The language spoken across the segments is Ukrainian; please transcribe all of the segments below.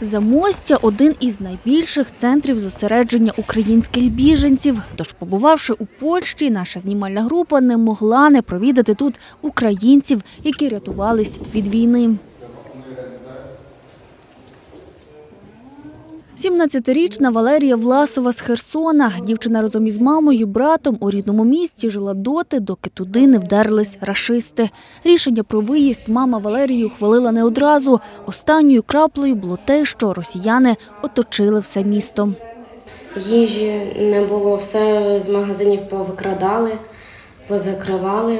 Замостя один із найбільших центрів зосередження українських біженців. Тож, побувавши у Польщі, наша знімальна група не могла не провідати тут українців, які рятувались від війни. 17-річна Валерія Власова з Херсона. Дівчина разом із мамою, братом у рідному місті жила доти, доки туди не вдарились рашисти. Рішення про виїзд мама Валерії ухвалила не одразу. Останньою краплею було те, що росіяни оточили все місто. Їжі не було, все з магазинів повикрадали, позакривали.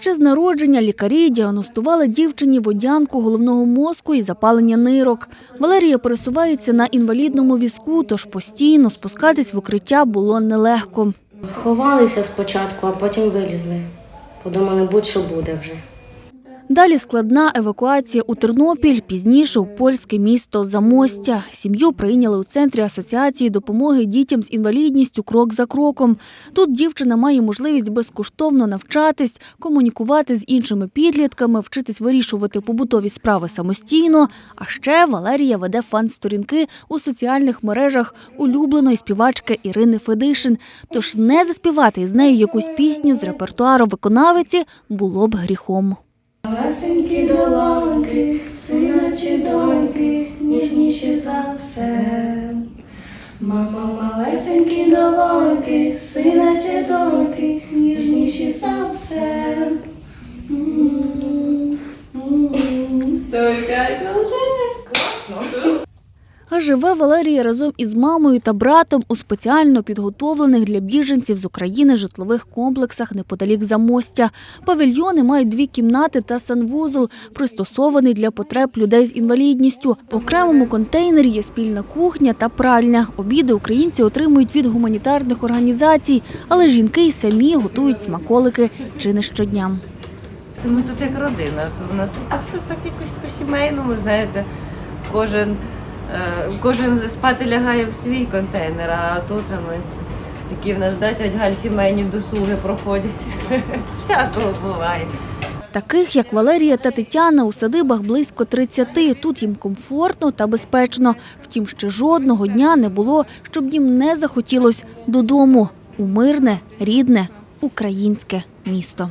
Ще з народження лікарі діагностували дівчині водянку головного мозку і запалення нирок. Валерія пересувається на інвалідному візку, тож постійно спускатись в укриття було нелегко. Ховалися спочатку, а потім вилізли. Подумали, будь-що буде вже. Далі складна евакуація у Тернопіль, пізніше у польське місто Замостя. Сім'ю прийняли у центрі асоціації допомоги дітям з інвалідністю крок за кроком. Тут дівчина має можливість безкоштовно навчатись, комунікувати з іншими підлітками, вчитись вирішувати побутові справи самостійно. А ще Валерія веде фан-сторінки у соціальних мережах улюбленої співачки Ірини Федишин. Тож не заспівати із нею якусь пісню з репертуару виконавиці було б гріхом. Малесенькі долоньки, сина чи доньки, ніжніші за все. Мама, малесенькі долонки, сина чи доньки, А живе Валерія разом із мамою та братом у спеціально підготовлених для біженців з України житлових комплексах неподалік Замостя. Павільйони мають дві кімнати та санвузол, пристосований для потреб людей з інвалідністю. В окремому контейнері є спільна кухня та пральня. Обіди українці отримують від гуманітарних організацій, але жінки й самі готують смаколики чи не щодня. Ми тут як родина. У нас тут все так якось по-сімейному, знаєте, кожен, кожен спати лягає в свій контейнер, а тут ми такі в нас да, Галь сімейні досуги проходять. Всякого буває. Таких, як Валерія та Тетяна, у садибах близько 30. Тут їм комфортно та безпечно. Втім, ще жодного дня не було, щоб їм не захотілось додому у мирне, рідне, українське місто.